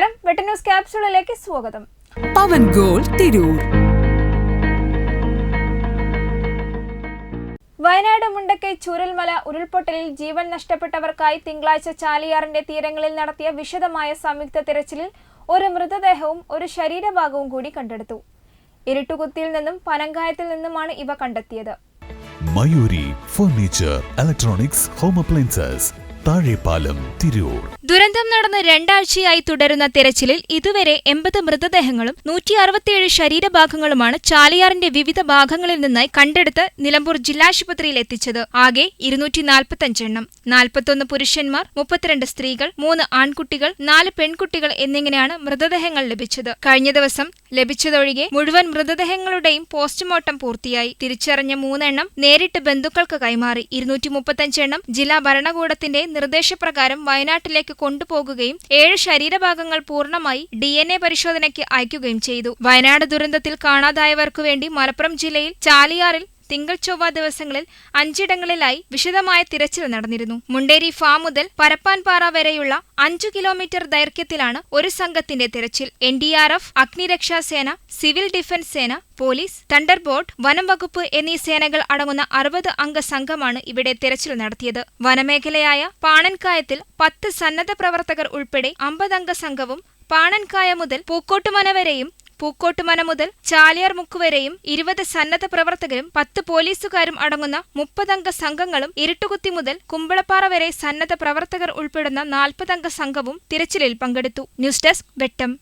ക്യാപ്സൂളിലേക്ക് സ്വാഗതം. പവൻ ഗോൾ തിരൂർ. വയനാട് മുണ്ടക്കൈ ചൂരൽമല ഉരുൾപൊട്ടലിൽ ജീവൻ നഷ്ടപ്പെട്ടവർക്കായി തിങ്കളാഴ്ച ചാലിയാറിന്റെ തീരങ്ങളിൽ നടത്തിയ വിശദമായ സംയുക്ത തിരച്ചിലിൽ ഒരു മൃതദേഹവും ഒരു ശരീരഭാഗവും കൂടി കണ്ടെടുത്തു. ഇരുട്ടുകുത്തിയിൽ നിന്നും പനങ്കായത്തിൽ നിന്നുമാണ് ഇവ കണ്ടെത്തിയത്. Mayuri furniture electronics home appliances Thazhepalam Tirur. ദുരന്തം നടന്ന് രണ്ടാഴ്ചയായി തുടരുന്ന തെരച്ചിലിൽ ഇതുവരെ എൺപത് മൃതദേഹങ്ങളും നൂറ്റി അറുപത്തിയേഴ് ശരീരഭാഗങ്ങളുമാണ് ചാലിയാറിന്റെ വിവിധ ഭാഗങ്ങളിൽ നിന്നായി കണ്ടെടുത്ത് നിലമ്പൂർ ജില്ലാശുപത്രിയിൽ എത്തിച്ചത്. ആകെ ഇരുന്നൂറ്റി നാൽപ്പത്തഞ്ചെണ്ണം നാൽപ്പത്തൊന്ന് പുരുഷന്മാർ മുപ്പത്തിരണ്ട് സ്ത്രീകൾ മൂന്ന് ആൺകുട്ടികൾ നാല് പെൺകുട്ടികൾ എന്നിങ്ങനെയാണ് മൃതദേഹങ്ങൾ ലഭിച്ചത്. കഴിഞ്ഞ ദിവസം ലഭിച്ചതൊഴികെ മുഴുവൻ മൃതദേഹങ്ങളുടെയും പോസ്റ്റ്മോർട്ടം പൂർത്തിയായി. തിരിച്ചറിഞ്ഞ മൂന്നെണ്ണം നേരിട്ട് ബന്ധുക്കൾക്ക് കൈമാറി. ഇരുന്നൂറ്റി മുപ്പത്തഞ്ചെണ്ണം ജില്ലാ ഭരണകൂടത്തിന്റെ നിർദ്ദേശപ്രകാരം വയനാട്ടിലേക്ക് കൊണ്ടുപോകുകയും ഏഴ് ശരീരഭാഗങ്ങൾ പൂർണമായി ഡി എൻ എ പരിശോധനയ്ക്ക് അയക്കുകയും ചെയ്തു. വയനാട് ദുരന്തത്തിൽ കാണാതായവർക്കു വേണ്ടി മലപ്പുറം ജില്ലയിൽ ചാലിയാറിൽ തിങ്കൾ ചൊവ്വ ദിവസങ്ങളിൽ അഞ്ചിടങ്ങളിലായി വിശദമായ തിരച്ചിൽ നടന്നിരുന്നു. മുണ്ടേരി ഫാം മുതൽ പരപ്പാൻപാറ വരെയുള്ള അഞ്ചു കിലോമീറ്റർ ദൈർഘ്യത്തിലാണ് ഒരു സംഘത്തിന്റെ തിരച്ചിൽ. എൻ ഡി ആർ എഫ് അഗ്നിരക്ഷാസേന സിവിൽ ഡിഫൻസ് സേന പോലീസ് തണ്ടർ ബോർഡ് വനം വകുപ്പ് എന്നീ സേനകൾ അടങ്ങുന്ന അറുപത് അംഗ സംഘമാണ് ഇവിടെ തിരച്ചിൽ നടത്തിയത്. വനമേഖലയായ പാണൻകായത്തിൽ പത്ത് സന്നദ്ധ പ്രവർത്തകർ ഉൾപ്പെടെ അമ്പതംഗ സംഘവും പാണൻകായ മുതൽ പൂക്കോട്ടുമന വരെയും പൂക്കോട്ടുമന മുതൽ ചാലിയാർ മുക്ക് വരെയും ഇരുപത് സന്നദ്ധ പ്രവർത്തകരും പത്ത് പോലീസുകാരും അടങ്ങുന്ന മുപ്പതംഗ സംഘങ്ങളും ഇരുട്ടുകുത്തി മുതൽ കുമ്പളപ്പാറ വരെ സന്നദ്ധ പ്രവർത്തകർ ഉൾപ്പെടുന്ന നാൽപ്പതംഗ സംഘവും തിരച്ചിലിൽ പങ്കെടുത്തു. News desk Vettam.